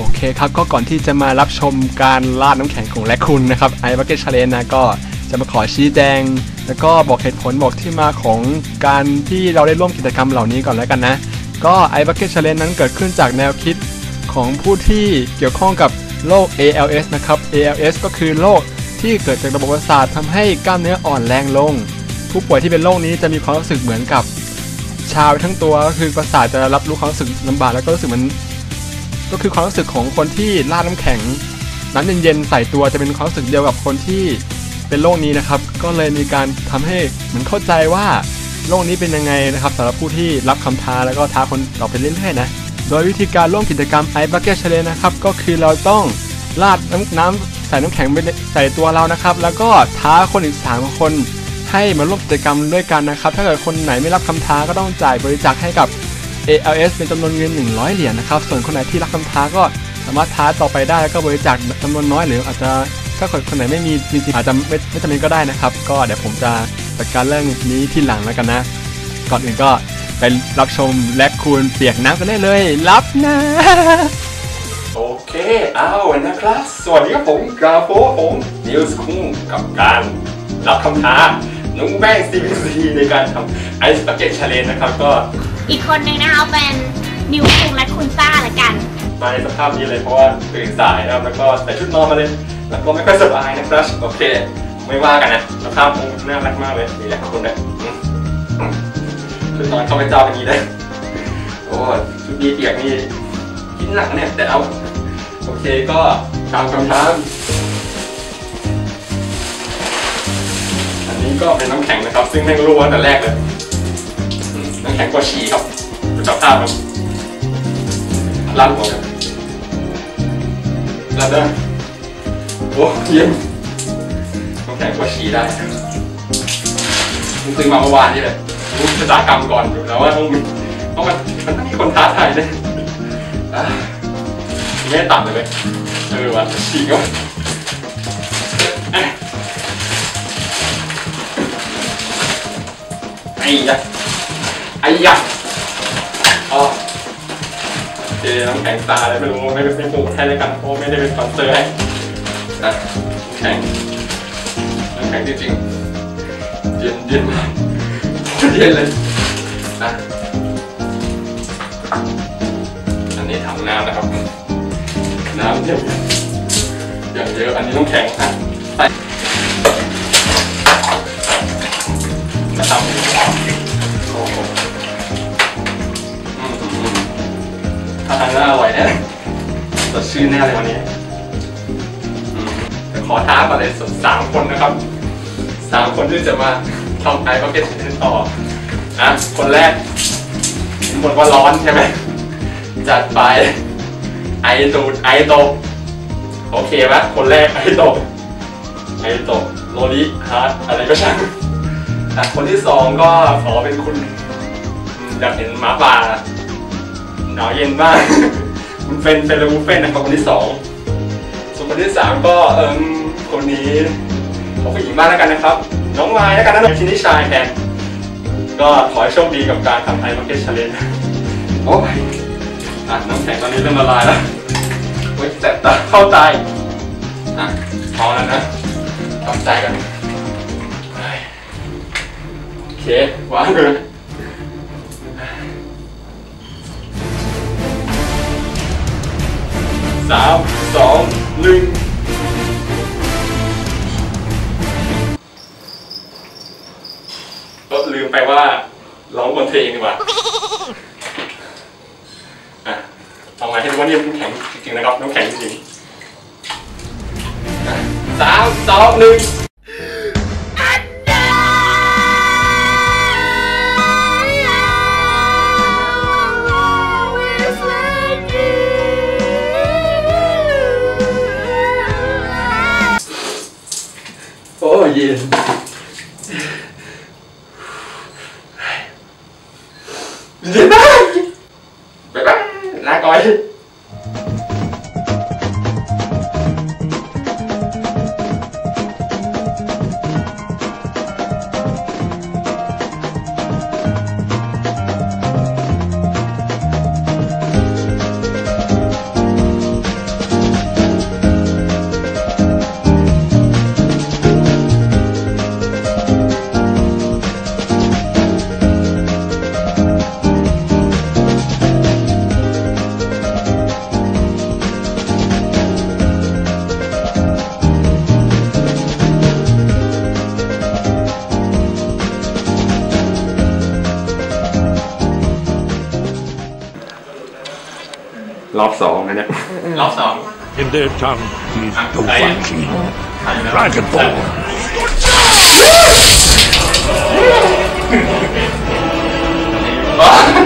โอเคครับก็ก่อนที่จะมารับชมการลาดน้ำแข็งของแลคคุณนะครับไอบักเก็ตชาเลนนะก็จะมาขอชี้แจงแล้วก็บอกเหตุผลบอกที่มาของการที่เราได้ร่วมกิจกรรมเหล่านี้ก่อนแล้วกันนะ ก็ไอบักเก็ตชาเลนนั้นเกิดขึ้นจากแนวคิดของผู้ที่เกี่ยวข้องกับโรค ALS นะครับ ALS ก็คือโรคที่เกิดจากระบบประสาททำให้กล้ามเนื้ออ่อนแรงลง ผู้ป่วยที่เป็นโรคนี้จะมีความรู้สึกเหมือนกับชาไปทั้งตัวก็คือประสาทจะรับรู้ความรู้สึกลำบากแล้วก็รู้สึกมัน ก็คือความรู้สึกของคนที่ลาดน้ำแข็ง น้ำเย็นๆใส่ตัวจะเป็นความรู้สึกเดียวกับคนที่เป็นโรคนี้นะครับ ก็เลยมีการทำให้เหมือนเข้าใจว่าโรคนี้เป็นยังไงนะครับสำหรับผู้ที่รับคำท้าแล้วก็ท้าคนต่อไปเรื่อยๆนะ โดยวิธีการร่วมกิจกรรม Ice Bucket Challenge นะครับ ก็คือเราต้องราดน้ำน้ำใส่น้ำแข็งไปใส่ตัวเรานะครับ แล้วก็ท้าคนอีกสามคนให้มาร่วมกิจกรรมด้วยกันนะครับ ถ้าเกิดคนไหนไม่รับคำท้าก็ต้องจ่ายบริจาคให้กับ ALS เป็นจำนวนเงิน 100 เหรียญนะครับ ส่วนคนไหนที่รับคำท้าก็สามารถท้าต่อไปได้แล้วก็บริจาคจำนวนน้อยหรืออาจจะถ้าคนคนไหนไม่มีจริงๆอาจจะไม่ไม่จำเป็นก็ได้นะครับ ก็เดี๋ยวผมจะจัดการเรื่องนี้ที่หลังแล้วกันนะ ก่อนอื่นก็ไปรับชมและคูณเปียกน้ำกันได้เลย รับนะโอเค เอานะครับ สวัสดีครับผมกราโฟผมนิวส์คุ้งกับการรับคำท้านุ้งแป้ง CBC ในการทำไอซ์บักเก็ตชาเลนนะครับ ก็ อีกคนนึงนะคะเป็นนิวคุงและคุณซ่าละกัน มาในสภาพนี้เลยเพราะว่าตื่นสายนะครับแล้วก็ใส่ชุดนอนมาเลย แล้วก็ไม่ค่อยสบายนะครับโอเค ไม่ว่ากันนะสภาพคงน่ารักมากเลยนี่แหละขอบคุณนะอืมอืมชุดนอนเข้าไปเจ้าอย่างนี้เลยโอ้ชุดนี้เปียกนี่กินหนักเนี่ยแต่เอาโอเคก็ตามคำถามอันนี้ก็เป็นน้ำแข็งนะครับ ซึ่งแม่งรู้ว่าแต่แรกเลย น้ำแข็งกว่าฉีครับจากภาพครับลั่นหัวกันลั่นเด้โอ้เยี่ยมน้ำแข็งกว่าฉีได้ผมซื้อมาเมื่อวานนี่เลยรู้ชะตากรรมก่อนอยู่แล้วว่าต้องมีต้องมันมันต้องมีคนท้าทายเลยไม่ได้ตัดเลยเว้ยเออวะฉีกก็ไอ้ยไอ้ ยะอ๋อโอเคน้ำแข็งตาเลยไม่รู้ไม่ไม่พูดให้เลยกันเพราะไม่ได้เป็นสปอนเซอร์ให้นะแข็งน้ำแข็งจริงๆเย็นเย็นมากเย็นเลยนะอันนี้ถังน้ำนะครับ น้ำเยอะอย่างเยอะอันนี้ต้องแข็งอะใส่มาทำ ชื่นแน่เลยวันนี้แต่ขอท้าก่อนเลยสามคนนะครับสามคนที่จะมาทำไอบักเก็ตต่ออะคนแรกเห็นบนว่าร้อนใช่ไหมจัดไปไอตูดไอตกโอเคปะคนแรกไอตกไอตกโรลิฮาร์ดอะไรก็ช่างอะคนที่สองก็ขอเป็นคุณอยากเห็นหมาป่าหนาวเย็นมาก คุณเฟนเฟนและวูเฟนนะครับคนที่สองส่วนคนที่สามก็เอิมคนนี้ขอผู้หญิงบ้างแล้วกันนะครับ น้องไม้แล้วกันนะน้องชินิชายแทนก็ขอให้โชคดีกับการทำไทยมาร์เก็ตชาเลนจ์โอ้ยอะน้ำแข็งตอนนี้เริ่มละลายแล้วเฮ้ยแสบตาเข้าใจอะพอแล้วนะทำใจกันเฮ้ยโอเควางเลย สามสองหนึ่งก็ลืมไปว่าร้องบนเพลงดีกว่าอะเอามาให้ดูว่านี่น้ำแข็งจริงๆนะครับน้ำแข็งจริงๆอะสามสองหนึ่ง โอ้เย็นเย็ รอบสองนะเนี่ยรอบสอง In their tongue, he's Dovahkiin, Dragonborn. เ